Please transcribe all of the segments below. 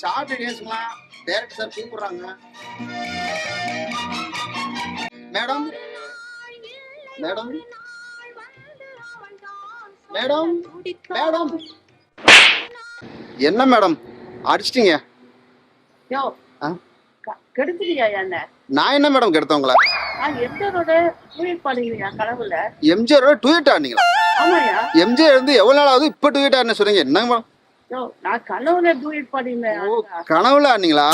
Short டேஸ்லாம் director sir கூப்பிடுறாங்க. Madam? Madam? Madam? Madam? என்ன மேடம்? அடிச்சிட்டீங்க. நான் என்ன மேடம் கனவுல எம்ஜிஆரோட டூயிட் ஆனீங்களா எம்ஜிஆர் வந்து எவ்வளவு நாள் ஆகுது இப்போ டூயிட் ஆடுன்னு சொல்றீங்க என்ன மேடம்? நான் கனவுல டூயட் பாடுவீங்க ஓ கனவுல ஆனீங்களா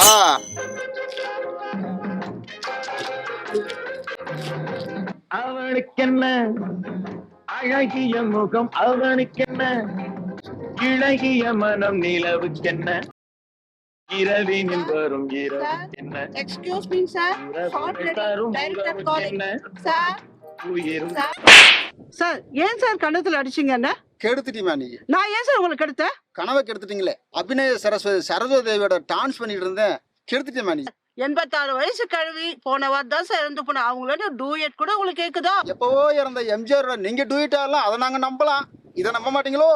அவனுக்கென்ன? அழகிய முகம் அவனுக்கென்ன? இழகிய மனம் நிலவுக்கென்ன? இரவினில் வரும் இரவுக்கென்ன? எக்ஸ்கியூஸ் மீ சார் தரும் உயிரும் சார் ஏன் சார் கண்ணத்துல அடிச்சீங்க என்ன? கெடுத்துட்டீமா நீ? நான் ஏன் சார் உங்களுக்கு எடுத்தேன் கனவை கெடுத்துட்டீங்களே. அபிநய சரஸ்வதி சரஸ்வதி தேவியோட டான்ஸ் பண்ணிட்டு இருந்தேன். கெடுத்துட்டேமா நீ? எண்பத்தாறு வயசு கழுவி போன வாரம் தான் சார் இறந்து போன அவங்களோட டூயட் கூட உங்களுக்கு கேக்குதா? எப்பவோ இறந்த எம்ஜிஆர் நீங்க டூயிட் ஆடலாம் அதை நாங்க நம்பலாம். இதை நம்ப மாட்டீங்களோ?